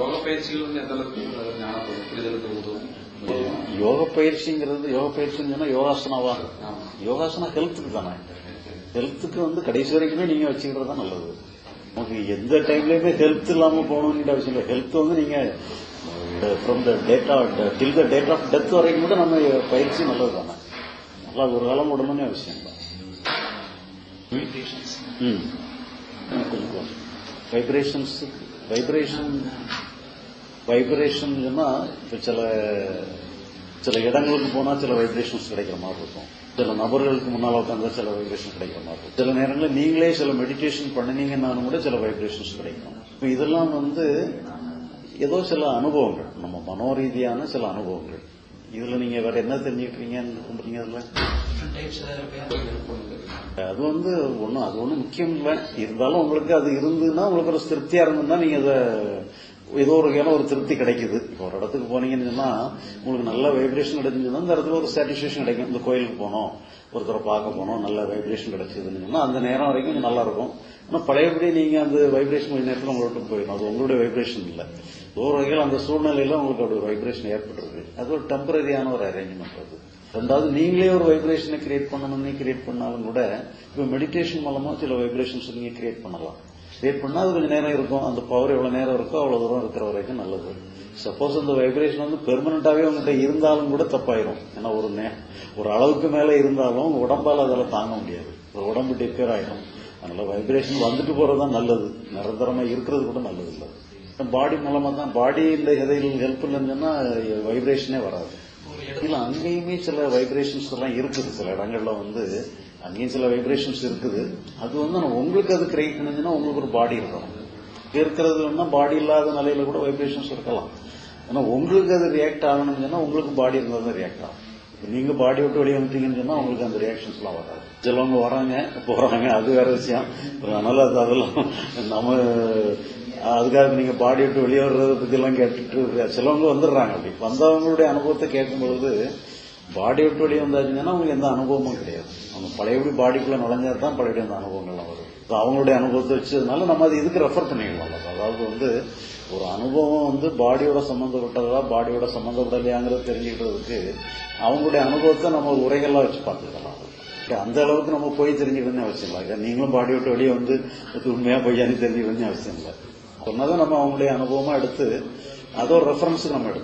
யோக பயிற்சிகள் வந்து எந்த அளவுக்கு அது ஞான புரிதலுக்கு உதவும் யோக பயிற்சிங்கிறது யோக பயிற்சின்னு சொன்னா யோகாசனாவா. யோகாசனா ஹெல்த்துக்கு தானே? ஹெல்த்துக்கு வந்து கடைசி வரைக்குமே நீங்க வச்சுக்கிறது தான் நல்லது. உங்களுக்கு எந்த டைம்லயுமே ஹெல்த் இல்லாம போகணும்னு அவசியம் இல்லை. ஹெல்த் வந்து நீங்க from the date of till the date of death வரைக்கும் கூட நம்ம பயிற்சி நல்லது தானே? நல்லா ஒரு காலம் விடணும்னு அவசியம் தான் ம். வைப்ரேஷன்ஸ் வைப்ரேஷன் வைப்ரேஷன் இப்ப சில சில இடங்களுக்கு போனா சில வைப்ரேஷன்ஸ் கிடைக்கிற மாதிரி இருக்கும். சில நபர்களுக்கு முன்னால உட்காந்தா சில வைப்ரேஷன் கிடைக்கிற மாதிரி இருக்கும். சில நேரங்களில் நீங்களே சில மெடிடேஷன் பண்ணினீங்கன்னாலும் கூட சில வைப்ரேஷன்ஸ் கிடைக்கும். இப்ப இதெல்லாம் வந்து ஏதோ சில அனுபவங்கள். நம்ம மனோரீதியான சில அனுபவங்கள். இதுல நீங்க வேற என்ன தெரிஞ்சுக்கிறீங்கன்னு சொல்றீங்க அதுல? அது வந்து ஒண்ணும் அது ஒண்ணும் முக்கியம் இல்லை. இருந்தாலும் உங்களுக்கு அது இருந்துன்னா உங்களுக்கு ஒரு திருப்தியா இருந்ததுன்னா நீங்க அதை ஏதோ ஒரு வகையான ஒரு திருப்தி கிடைக்குது. இப்போ ஒரு இடத்துக்கு போனீங்கன்னு சொன்னா உங்களுக்கு நல்ல வைப்ரேஷன் கிடைச்சுன்னா அந்த இடத்துல ஒரு சாட்டிஸ்பேக்ஷன் கிடைக்கும். இந்த கோயிலுக்கு போனோம் ஒருத்தரை பார்க்க போனோம் நல்ல வைப்ரேஷன் கிடைச்சதுன்னு சொன்னா அந்த நேரம் வரைக்கும் நல்லா இருக்கும் ஆனா பழையபடி நீங்க அந்த வைப்ரேஷன் கொஞ்சம் நேரத்தில் உங்களை விட்டு போயிடும் அது உங்களுடைய வைப்ரேஷன் இல்லை. ஒரு வகையில் அந்த சூழ்நிலையில உங்களுக்கு அப்படி வைப்ரேஷன் ஏற்பட்டுருக்கு. அது ஒரு டெம்பரரியான ஒரு அரேஞ்ச்மெண்ட் அது. ரெண்டாவது நீங்களே ஒரு வைப்ரேஷனை கிரியேட் பண்ணணும்னு கிரியேட் பண்ணாலும் கூட இப்போ மெடிடேஷன் மூலமா சில வைப்ரேஷன்ஸ் நீங்க கிரியேட் பண்ணலாம். கிரியேட் பண்ணால் அது கொஞ்சம் நேரம் இருக்கும். அந்த பவர் எவ்வளவு நேரம் இருக்கோ அவ்வளவு தூரம் இருக்கிற வரைக்கும் நல்லது. சப்போஸ் அந்த வைப்ரேஷன் வந்து பெர்மனண்டாவே உங்ககிட்ட இருந்தாலும் கூட தப்பாயிரும். ஏன்னா ஒரு நே ஒரு அளவுக்கு மேல இருந்தாலும் உடம்பால் அதில் அதெல்லாம் தாங்க முடியாது. ஒரு உடம்பு டிப்பேர் ஆயிடும். அதனால வைப்ரேஷன் வந்துட்டு போறதுதான் நல்லது. நிரந்தரமா இருக்கிறது கூட நல்லது இல்லை. பாடி மூலமா தான் பாடி இந்த எதையில் ஹெல்ப் இல்லைன்னா வைப்ரேஷனே வராது. இல்ல அங்கேயுமே சில வைப்ரேஷன்ஸ் எல்லாம் இருக்குது. சில இடங்கள்ல வந்து அங்கேயும் சில வைப்ரேஷன்ஸ் இருக்குது. அது வந்து ஆனா உங்களுக்கு அது கிரியேட் பண்ணுச்சுன்னா உங்களுக்கு ஒரு பாடி இருக்கணும் இருக்கிறதுனா பாடி இல்லாத நிலையில கூட வைப்ரேஷன்ஸ் இருக்கலாம். ஏன்னா உங்களுக்கு அது ரியாக்ட் ஆகணும்னு சொன்னா உங்களுக்கு பாடி இருந்தால் தான் ரியாக்ட் ஆகும். நீங்க பாடி விட்டு வெளியே வந்துட்டீங்கன்னு சொன்னா உங்களுக்கு அந்த ரியாக்ஷன்ஸ் எல்லாம் வராது. சிலவங்க வராங்க போறாங்க அது வேற விஷயம். அதனால அது அதெல்லாம் நம்ம அதுக்காக நீங்க பாடி விட்டு வெளியே வர்றதை பத்தி எல்லாம் கேட்டுட்டு சிலவங்க வந்துடுறாங்க அப்படி. வந்தவங்களுடைய அனுபவத்தை கேட்கும் பொழுது பாடி விட்டு வெளியே வந்தாச்சுங்கன்னா அவங்களுக்கு எந்த அனுபவமும் கிடையாது. அவங்க பழையபடி பாடிக்குள்ள நுழைஞ்சா தான் பழையபடி அந்த அனுபவங்கள்லாம் வரும். So அவங்களுடைய அனுபவத்தை வச்சதுனால நம்ம அது இதுக்கு ரெஃபர் பண்ணிக்கலாம் அதாவது வந்து ஒரு அனுபவம் வந்து பாடியோட சம்மந்தப்பட்டதா பாடியோட சம்மந்தப்படலையாங்கிறத தெரிஞ்சுக்கிறதுக்கு அவங்களுடைய அனுபவத்தை நம்ம ஒரு உரைகள்லாம் வச்சு பார்த்துக்கலாம். அந்த அளவுக்கு நம்ம போய் தெரிஞ்சுக்கணும்னு அவசியம் இல்லை. நீங்களும் பாடி விட்டு வெளியே வந்து உண்மையா பொய்யான்னு தெரிஞ்சுக்கணும்னு அவசியம் இல்லை. சொன்னதை நம்ம அவங்களுடைய அனுபவமா எடுத்து அதோ ஒரு ரெஃபரன்ஸுக்கு நம்ம எடுக்கணும்